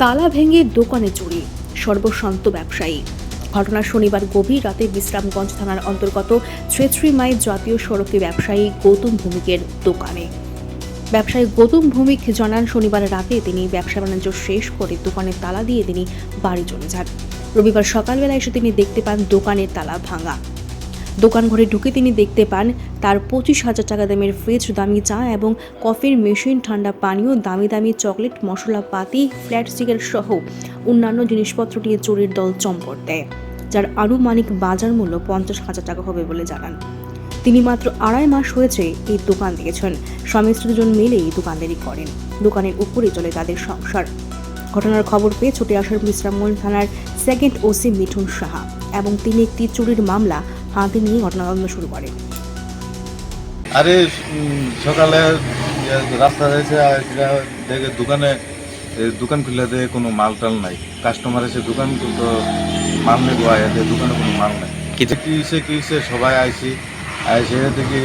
তালা ভেঙে দোকানে চুরি, সর্বশান্ত ব্যবসায়ী। ঘটনা শনিবার গভীর রাতে বিশ্রামগঞ্জ থানার অন্তর্গত ছেত্রী মাই জাতীয় সড়কে ব্যবসায়ী গৌতম ভৌমিকের দোকানে। ব্যবসায়ী গৌতম ভৌমিক জানান, শনিবার রাতে তিনি ব্যবসা বাণিজ্য শেষ করে দোকানের তালা দিয়ে তিনি বাড়ি চলে যান। রবিবার সকালবেলা এসে তিনি দেখতে পান দোকানের তালা ভাঙা। দোকান ঘরে ঢুকে তিনি দেখতে পান তার পঁচিশ হাজার টাকা দামের ফ্রিজ দামি চা এবং কফির মেশিন ঠান্ডা পানীয়, দামি দামি চকলেট মশলাপাতি ফ্ল্যাট সিগারেট সহ অন্যান্য জিনিসপত্র নিয়ে চোরের দল চম্পট দেয়, যার আনুমানিক বাজার মূল্য পঞ্চাশ হাজার টাকা হবে বলে জানান। তিনি মাত্র আড়াই মাস হয়েছে এই দোকান দিয়েছেন স্বামী দুজন মিলে এই দোকানদারি করেন। দোকানের উপরে চলে তাদের সংসার। ঘটনার খবর পেয়ে ছুটে আসার বিশ্রামগঞ্জ থানার সেকেন্ড ওসি মিঠুন সাহা এবং তিনি একটি চুরির মামলা হাতে নিয়ে ঘটনা তদন্ত শুরু করেন আরে সকালে ইয়ে, রাস্তা যাইছে আর দেখে দোকানে দোকান খুললে দেখে কোনো মাল টাল নাই। কাস্টমার এসে দোকান তো মাল নেই আয়াতে দোকানে কোনো মাল নাই। কি কিসে কিসে সবাই আইছি আইসে দেখি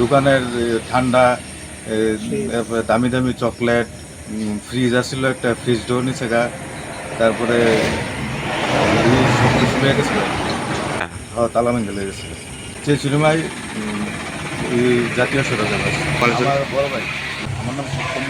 দোকানের ঠান্ডা দামি দামি চকলেট ফ্রিজ আসছিল একটা ফ্রিজ ডো নিচে গা। তারপরে সব কিছু গেছিল হ্যাঁ তালা ভেঙে লেগেছে যে সিনেমায় জাতীয় সড়কে আমার বড় ভাই আমার নাম সত্যম